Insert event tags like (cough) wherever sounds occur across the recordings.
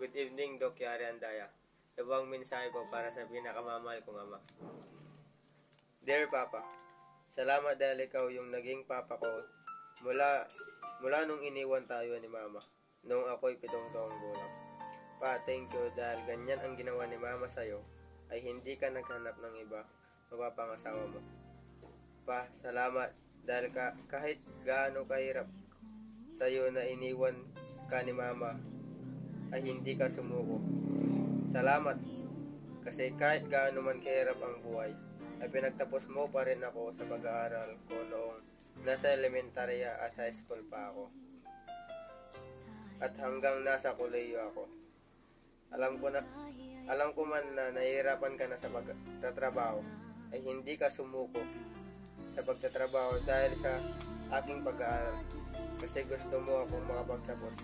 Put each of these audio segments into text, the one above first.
Good evening, Doc Yari Andaya. Ito ang mensahe ko para sa pinakamamahal kong ama. Dear Papa, salamat dahil ikaw yung naging papa ko mula, mula nung iniwan tayo ni Mama, nung ako'y pitong taong gulang. Pa, thank you dahil ganyan ang ginawa ni Mama sa'yo, ay hindi ka naghanap ng iba, mapapangasawa mo. Pa, salamat dahil ka, kahit gaano kahirap sa'yo na iniwan ka ni Mama, ay hindi ka sumuko. Salamat kasi kahit gaano man kahirap ang buhay, ay pinagtapos mo pa rin ako sa pag-aaral ko noong nasa elementarya at high school pa ako. At hanggang nasa koleyo ako. Alam ko na alam ko man na nahihirapan ka na sa pagtatrabaho ay hindi ka sumuko sa pagtatrabaho dahil sa aking pag-aaral kasi gusto mo akong makapagtapos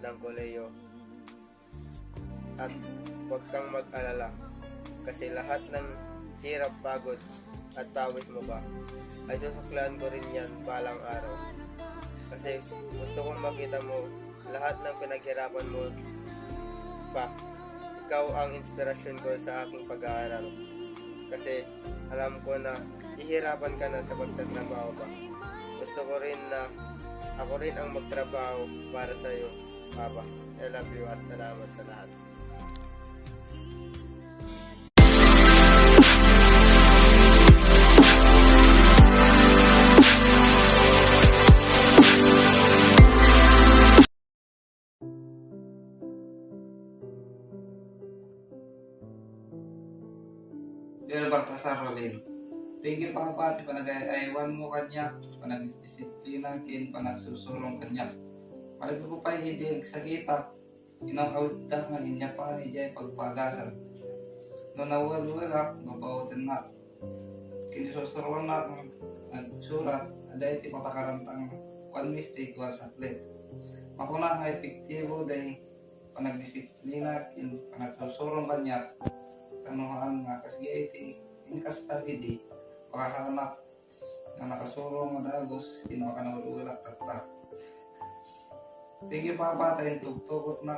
ng koleyo at huwag kang mag-alala kasi lahat ng hirap, pagod at pawis mo ba ay susuklaan ko rin yan balang araw. Kasi gusto kong makita mo lahat ng pinaghirapan mo pa ikaw ang inspirasyon ko sa aking pag-aaral. Kasi alam ko na ihirapan ka na sa pagtatrabaho pa gusto ko rin na ako rin ang magtrabaho para sa iyo Papa. I love you at salamat sa lahat Baltasar Rolin, Thank you Papa at panagayaywan mo kanya, panagdisiplina kin panagsusurong kanya. Palagi ko pa hindi sa kita, inangawit da nga niya pa niya pagpagasan. No nawal-wala, mabawatan na. Kini susuruan na nagsurat, aday ti patakarantang one mistake was atlet. Makuna nga epektibo day panagdisiplina kin panagsusurong kanya, tanuhan nga kasi iti ini kastagi di pakahanap nga nakasurong nga dagos hindi makanawalulak Thank you papa. Tayo tugtugot na.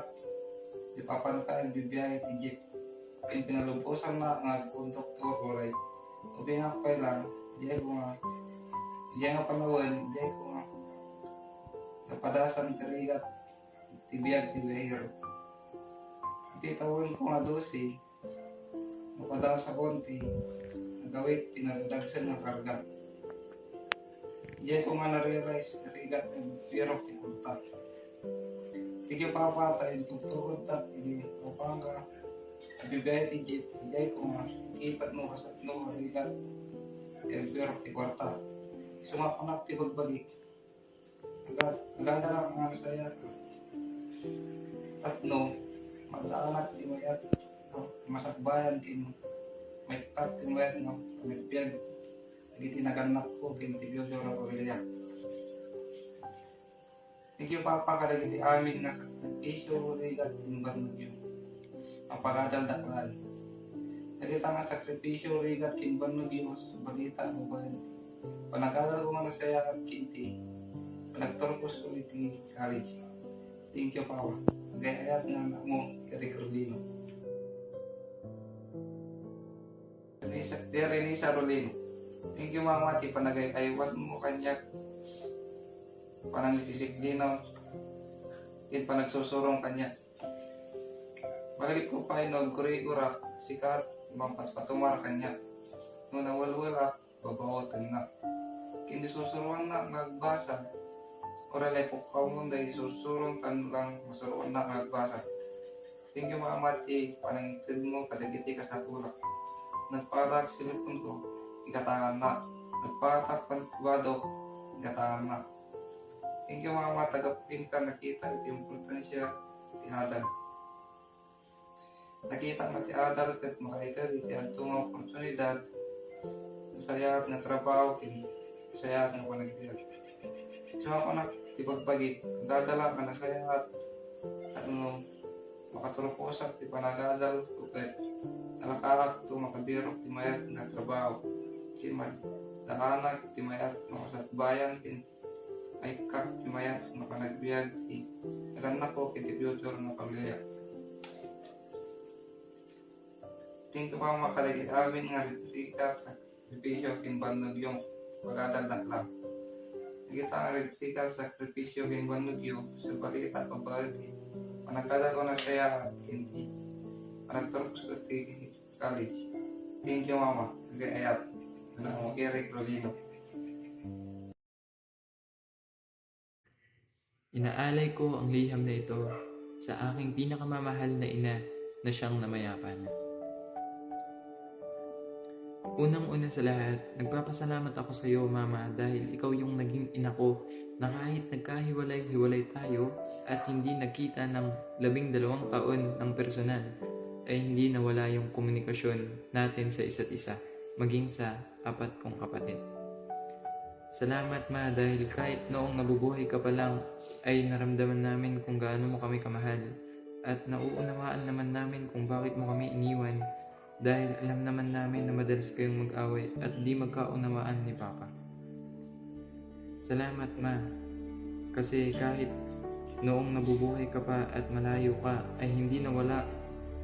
Di papan ka ang bibiyay ti jeep kaya na nga konduktor oray ubi nga pa lang. Di ko nga di nga panawan di ko nga napadasan karigat tibiyag tibiyahiro Di tawon ko nga dosi. Mapadala sa konti, nagawit, tinadagsan ng karga. Diyan ko nga na-realize, narigat ng zero tikunta. Sige pa pa tayo, tugtugon ta, hindi ko pa nga, nabibigay ti Jit, hindi ko nga, ipat mo kasat no, narigat, yung zero ti kwarta. Sumapanak ti bagbagi. Aganda lang nga saya. At no, magdaanak ti mayat, masakbayan kin may tat kin mayat no? Nagpiyag hindi tinaganak ko kin tibyo sa mga pamilya Thank you papa kada giti amin na sakripisyo rigat kin banugyo ang paradal daklan Nagita nga sakripisyo rigat banugyo sa balita mo ba Panagaral ko nga na saya at kinti. Panagtorpos ko iti college Thank you papa. Gayayat nga anak mo kay Ricardino dear Renisa Rolin, thank you mama ti panagay aywan mo kanya panang isisiklinaw in panagsusurong kanya. Balik ko pa inog kuri ura sikat mampas patumar kanya. Nung nawalwala, babawatan na. Kindi susuruan na nagbasa. Oralay po kaumon dahil susurong kan lang masuruan na nagbasa. Thank you mama ti panangitid mo kadagiti ka sa pulak nagpatak silipon ko, igatangan na. Nagpatak pantuwado, igatangan na. Thank you mga mga tagapin ka nakita iti importansya ti Adal. Nakita nga ti Adal kat makaita iti atong oportunidad sayap na trabaho kin sayap na panagbiyak. So ako na ti pagbagi, dadala ka na sayap at ano makatulog ti panagadal ukay alak-alak tu makabirok ti mayat nga trabaho ti may daanak ti mayat makasatbayan ti ay kak ti mayat makanagbiag ti alam na ko kiti future nga pamilya Tingko pa makalagit amin nga tika sa sakripisyo kimbanod yung pagkatanda lang. Kita nga tika sa sakripisyo kimbanod yung sa balita pabalik. Managkala ko na saya hindi. Managturok ko sa college. Thank you mama. Sige ayat. Ano Eric Rolino. Inaalay ko ang liham na ito sa aking pinakamamahal na ina na siyang namayapan. Unang-una sa lahat, nagpapasalamat ako sa iyo, Mama, dahil ikaw yung naging ina ko na kahit nagkahiwalay-hiwalay tayo at hindi nagkita ng labing dalawang taon ng personal, ay hindi nawala yung komunikasyon natin sa isa't isa, maging sa apat kong kapatid. Salamat ma dahil kahit noong nabubuhay ka pa lang ay naramdaman namin kung gaano mo kami kamahal at nauunawaan naman namin kung bakit mo kami iniwan dahil alam naman namin na madalas kayong mag-away at di magkaunawaan ni Papa. Salamat ma kasi kahit noong nabubuhay ka pa at malayo ka ay hindi nawala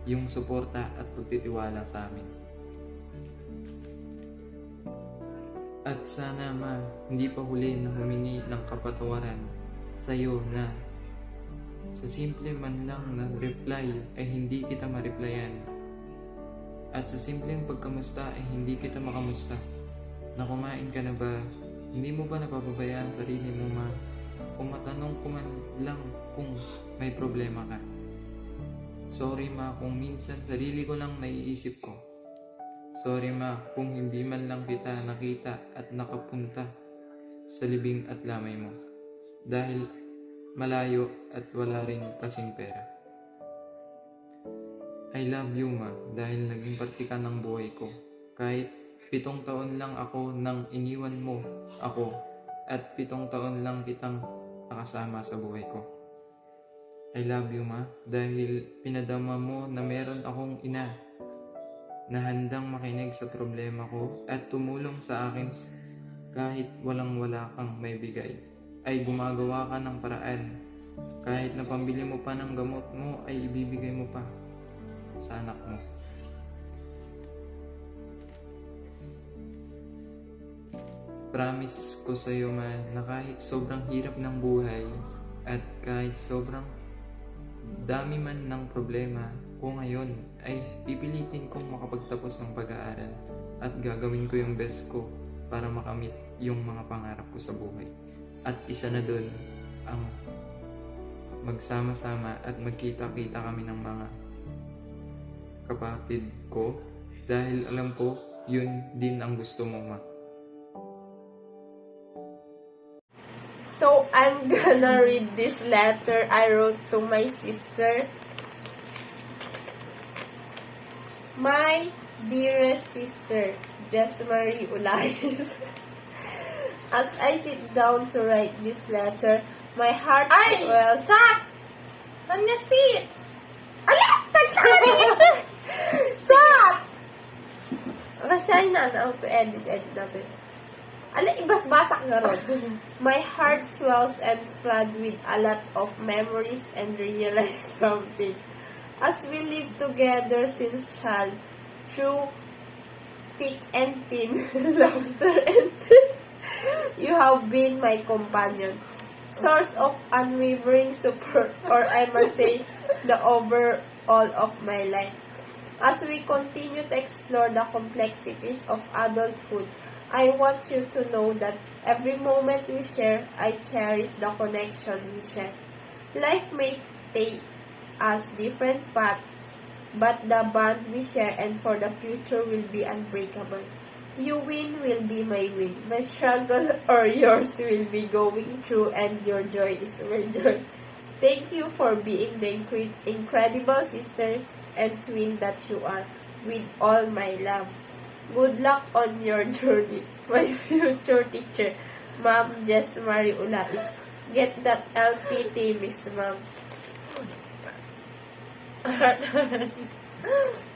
yung suporta at pagtitiwala sa amin. At sana ma, hindi pa huli na humingi ng kapatawaran sa iyo na sa simple man lang na reply ay hindi kita ma-replyan. At sa simpleng pagkamusta ay hindi kita makamusta. Na kumain ka na ba? Hindi mo ba napapabayaan sarili mo ma? Kung matanong ko man lang kung may problema ka. Sorry ma kung minsan sarili ko lang naiisip ko. Sorry ma kung hindi man lang kita nakita at nakapunta sa libing at lamay mo. Dahil malayo at wala rin kasing pera. I love you ma dahil naging parte ka ng buhay ko. Kahit pitong taon lang ako nang iniwan mo ako at pitong taon lang kitang nakasama sa buhay ko. I love you ma. Dahil pinadama mo na meron akong ina na handang makinig sa problema ko at tumulong sa akin kahit walang wala kang may bigay. Ay gumagawa ka ng paraan. Kahit na pambili mo pa ng gamot mo ay ibibigay mo pa sa anak mo. Promise ko sa iyo man na kahit sobrang hirap ng buhay at kahit sobrang dami man ng problema ko ngayon ay pipilitin kong makapagtapos ng pag-aaral at gagawin ko yung best ko para makamit yung mga pangarap ko sa buhay. At isa na dun ang magsama-sama at magkita-kita kami ng mga kapatid ko dahil alam ko yun din ang gusto mo ma. I'm gonna read this letter I wrote to my sister. My dearest sister, Jesmarie Ulayes. (laughs) As I sit down to write this letter, my heart Ay! swells. Sak! Nanyasit! Ala! (laughs) Sak! Kasya na na to edit edit natin. Ala, ibasbasak nga ron. My heart swells and flood with a lot of memories and realize (laughs) something. As we live together since child, through thick and thin, (laughs) laughter and (laughs) you have been my companion, source of unwavering support, or I must say, the overall of my life. As we continue to explore the complexities of adulthood, I want you to know that every moment we share, I cherish the connection we share. Life may take us different paths, but the bond we share and for the future will be unbreakable. You win will be my win. My struggle (laughs) or yours will be going through and your joy is my joy. Thank you for being the incredible sister and twin that you are with all my love. Good luck on your journey, my future teacher, Ma'am Jess Marie Ulais. Get that LPT, Miss Ma'am. (laughs) (laughs)